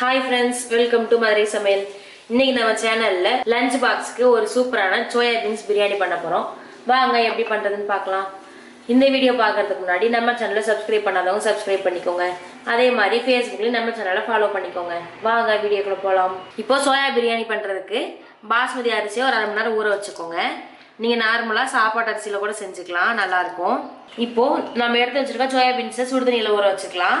Hi friends welcome to Madurai சமையல் இன்னைக்கு நம்ம சேனல்ல லஞ்ச் பாக்ஸ்க்கு ஒரு சூப்பரான சோயா பீன்ஸ் பிரியாணி பண்ண போறோம். வாங்க எப்படி பண்றதுன்னு பார்க்கலாம். இந்த வீடியோ பார்க்கறதுக்கு முன்னாடி நம்ம சேனலை சப்ஸ்கிரைப் பண்ணாதவங்க சப்ஸ்கிரைப் பண்ணிக்கோங்க. அதே மாதிரி ஃபேஸ்புக்லயும் நம்ம சேனலை ஃபாலோ பண்ணிக்கோங்க. வாங்க வீடியோக்குள்ள போகலாம் இப்போ சோயா பிரியாணி பண்றதுக்கு பாஸ்மதி அரிசியை ஒரு அரை மணி நேரம் ஊற வச்சுக்கோங்க. நீங்க நார்மலா சாப்பாட்டு அரிசியில கூட செஞ்சுக்கலாம் நல்லா இருக்கும். இப்போ நம்ம எடுத்து வச்சிருக்க சோயா பீன்ஸை சுடுதண்ணியில ஊற வச்சுக்கலாம்.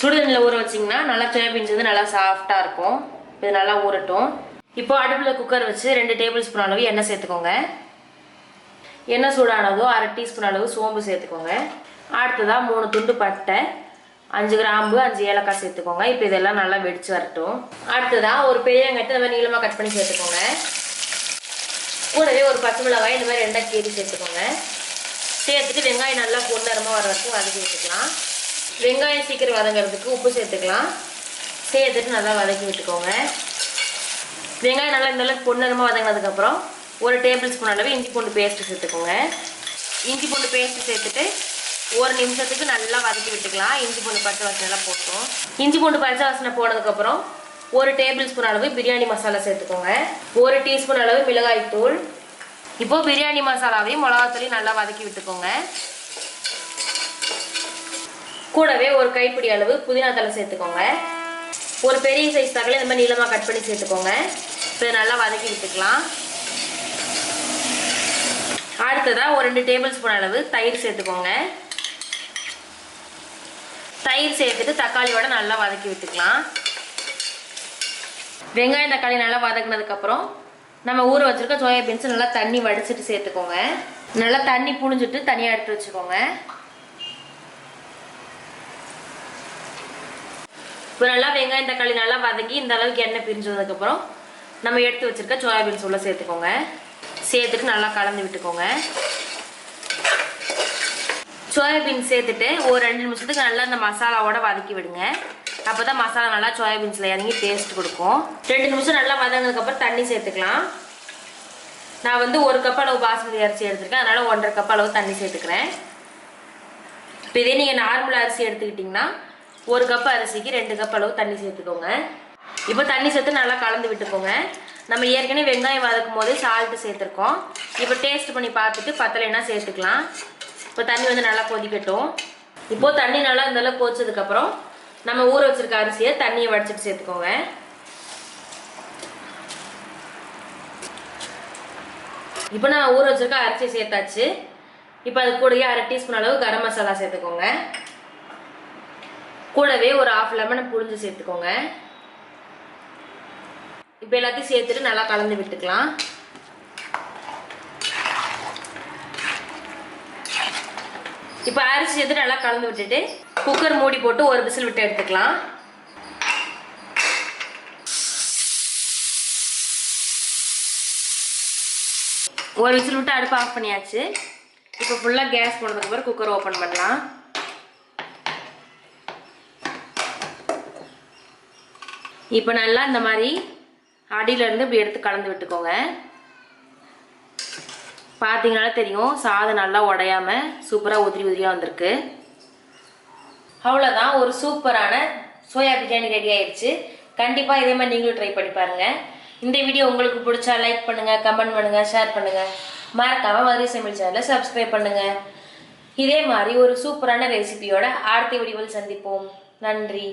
சுடுதண்ணியில் ஊற வச்சிங்கன்னா நல்லா சோயாபீன்ஸ் வந்து நல்லா சாஃப்டாக இருக்கும். இது நல்லா ஊறட்டும். இப்போ அடுப்பில் குக்கர் வச்சு ரெண்டு டேபிள் ஸ்பூன் அளவு எண்ணெய் சேர்த்துக்கோங்க. எண்ணெய் சூடானதோ அரை டீஸ்பூன் அளவு சோம்பு சேர்த்துக்கோங்க. அடுத்ததாக மூணு துண்டு பட்டை அஞ்சு கிராம்பு அஞ்சு ஏலக்காய் சேர்த்துக்கோங்க. இப்போ இதெல்லாம் நல்லா வெடிச்சு வரட்டும். அடுத்ததாக ஒரு பெரிய வெங்காயத்தை இந்த மாதிரி நீளமாக கட் பண்ணி சேர்த்துக்கோங்க. கூடவே ஒரு பச்சை மிளகாய் இந்த மாதிரி ரெண்டாக கீரி சேர்த்துக்கோங்க. சேர்த்துட்டு வெங்காயம் நல்லா பொன்னரமாக வர வரைக்கும் வதக்கி வச்சுக்கலாம் வெங்காயம் சீக்கிரம் வதங்கிறதுக்கு உப்பு சேர்த்துக்கலாம். சேர்த்துட்டு நல்லா வதக்கி விட்டுக்கோங்க. வெங்காயம் நல்லா இந்த அளவுக்கு பொன்னரமாக வதங்கினதுக்கப்புறம் ஒரு டேபிள் ஸ்பூன் அளவு இஞ்சி பூண்டு பேஸ்ட்டு சேர்த்துக்கோங்க. இஞ்சி பூண்டு பேஸ்ட்டு சேர்த்துட்டு ஒரு நிமிஷத்துக்கு நல்லா வதக்கி விட்டுக்கலாம். இஞ்சி பூண்டு பச்சை வாசனை போட்டோம். இஞ்சி பூண்டு பச்சை வாசனை போனதுக்கப்புறம் ஒரு டேபிள் ஸ்பூன் அளவு பிரியாணி மசாலா சேர்த்துக்கோங்க. ஒரு டீஸ்பூன் அளவு மிளகாய் தூள் இப்போது பிரியாணி மசாலாவையும் மிளகாத்தூளையும் நல்லா வதக்கி விட்டுக்கோங்க. கூடவே ஒரு கைப்பிடி அளவு புதினா தலை சேர்த்துக்கோங்க. ஒரு பெரிய சைஸ் தக்காளி இந்த மாதிரி நீளமாக கட் பண்ணி சேர்த்துக்கோங்க. இப்போ நல்லா வதக்கி விட்டுக்கலாம். அடுத்ததாக ஒரு ரெண்டு டேபிள் ஸ்பூன் அளவு தயிர் சேர்த்துக்கோங்க. தயிர் சேர்த்துட்டு தக்காளியோட நல்லா வதக்கி விட்டுக்கலாம். வெங்காயம் தக்காளி நல்லா வதக்குனதுக்கப்புறம் நம்ம ஊற வச்சுருக்க சோயா பீன்ஸ் நல்லா தண்ணி வடிச்சிட்டு சேர்த்துக்கோங்க. நல்லா தண்ணி புழிஞ்சிட்டு தனியாக எடுத்து வச்சுக்கோங்க. இப்போ நல்லா வெங்காயம் தக்காளி நல்லா வதங்கி இந்த அளவுக்கு எண்ணெய் பிரிஞ்சதுக்கப்புறம் நம்ம எடுத்து வச்சிருக்க சோயாபீன்ஸ் உள்ள சேர்த்துக்கோங்க. சேர்த்துட்டு நல்லா கலந்து விட்டுக்கோங்க. சோயாபீன்ஸ் சேர்த்துட்டு ஒரு ரெண்டு நிமிஷத்துக்கு நல்லா இந்த மசாலாவோட வதக்கி விடுங்க. அப்போ தான் மசாலா நல்லா சோயாபீன்ஸில் இறங்கி டேஸ்ட் கொடுக்கும். ரெண்டு நிமிஷம் நல்லா வதங்கினதுக்கப்புறம் தண்ணி சேர்த்துக்கலாம். நான் வந்து ஒரு கப் அளவு பாஸ்மதி அரிசி எடுத்திருக்கேன். அதனால் ஒன்றரை கப் அளவு தண்ணி சேர்த்துக்கிறேன். இப்போ இதே நீங்கள் நார்மல் அரிசி எடுத்துக்கிட்டிங்கன்னா ஒரு கப் அரிசிக்கு ரெண்டு கப் அளவு தண்ணி சேர்த்துக்கோங்க. இப்போ தண்ணி சேர்த்து நல்லா கலந்து விட்டுக்கோங்க. நம்ம ஏற்கனவே வெங்காயம் வதக்கும் போது சால்ட்டு சேர்த்துருக்கோம். இப்போ டேஸ்ட் பண்ணி பார்த்துட்டு பத்தலைன்னா சேர்த்துக்கலாம். இப்போ தண்ணி வந்து நல்லா கொதிக்கட்டும். இப்போ தண்ணி நல்லா இருந்தாலும் அளவுக்கு கொதிச்சதுக்கப்புறம் நம்ம ஊற வச்சிருக்க அரிசியை தண்ணியை வடிச்சிட்டு சேர்த்துக்கோங்க. இப்போ நான் ஊற வச்சிருக்க அரிசி சேர்த்தாச்சு. இப்போ அது கூடயே அரை டீஸ்பூன் அளவு கரம் மசாலா சேர்த்துக்கோங்க. கூடவே ஒரு ஆஃப் லெமனை புழிஞ்சு சேர்த்துக்கோங்க. இப்போ எல்லாத்தையும் சேர்த்துட்டு நல்லா கலந்து விட்டுக்கலாம். இப்போ அரிசி சேர்த்து நல்லா கலந்து விட்டுட்டு குக்கர் மூடி போட்டு ஒரு விசில் விட்டு எடுத்துக்கலாம். ஒரு விசில் விட்டு அடுப்பு ஆஃப் பண்ணியாச்சு. இப்போ ஃபுல்லாக கேஸ் போனதுக்கப்புறம் குக்கர் ஓப்பன் பண்ணலாம். இப்போ நல்லா இந்த மாதிரி அடியிலேருந்து இப்படி எடுத்து கலந்து விட்டுக்கோங்க. பார்த்தீங்கனாலே தெரியும் சாதம் நல்லா உடையாமல் சூப்பராக உதிரி உதிரியாக வந்திருக்கு. அவ்வளோதான் ஒரு சூப்பரான சோயா பிரியாணி ரெடி ஆயிடுச்சு. கண்டிப்பாக இதே மாதிரி நீங்களும் ட்ரை பண்ணி பாருங்கள் இந்த வீடியோ உங்களுக்கு பிடிச்சா லைக் பண்ணுங்கள் கமெண்ட் பண்ணுங்கள் ஷேர் பண்ணுங்கள் மறக்காமல் மதுரை சமையல் சேனலை சப்ஸ்கிரைப் பண்ணுங்கள் இதே மாதிரி ஒரு சூப்பரான ரெசிபியோட அடுத்த வீடியோவில் சந்திப்போம். நன்றி.